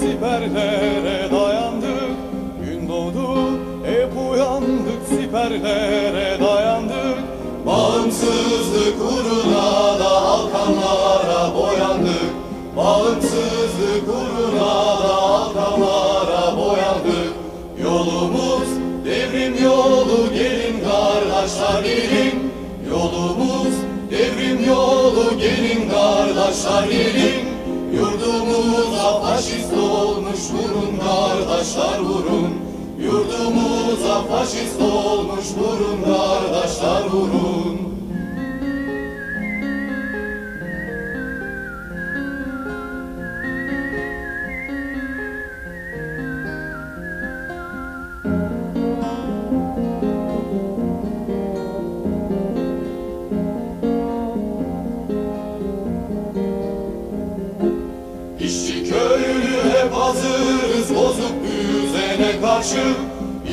siperlere dayandık. Gün doğdu hep uyandık siperlere dayandık. Bağımsızlık uğruna da halkanlara boyandık. Bağımsızlık uğruna da halkanlara boyandık. Yolumuz devrim yolu gelin kardeşler gelin Yolumuz devrim yolu gelin kardeşler gelin Yurdu faşist olmuş vurun kardeşler vurun. Yurdumuza faşist olmuş vurun kardeşler vurun hep hazırız bozuk düzene karşı.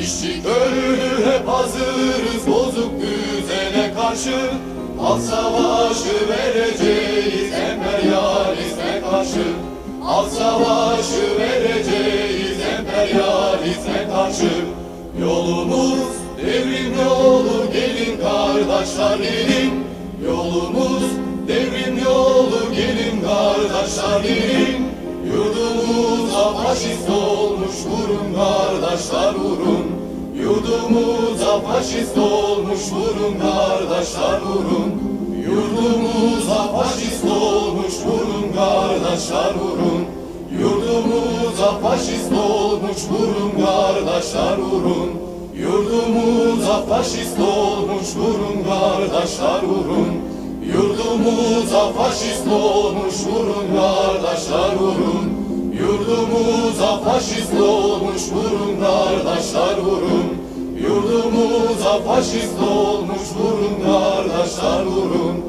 İşçi köylü hep hazırız bozuk düzene karşı. Halk savaşı vereceğiz emperyalizme karşı. Halk savaşı vereceğiz emperyalizme karşı. Yolumuz devrim yolu gelin kardeşler gelin. Yolumuz devrim yolu gelin kardeşler gelin faşist olmuş vurun kardeşler vurun. Yurdumuza faşist olmuş vurun kardeşler vurun. Yurdumuza faşist olmuş vurun kardeşler vurun. Yurdumuza faşist olmuş vurun kardeşler vurun. Yurdumuza faşist olmuş vurun kardeşler vurun. Yurdumuza faşist olmuş vurun kardeşler vurun faşist olmuş vurun kardeşler vurun. Yurdumuza faşist olmuş vurun kardeşler vurun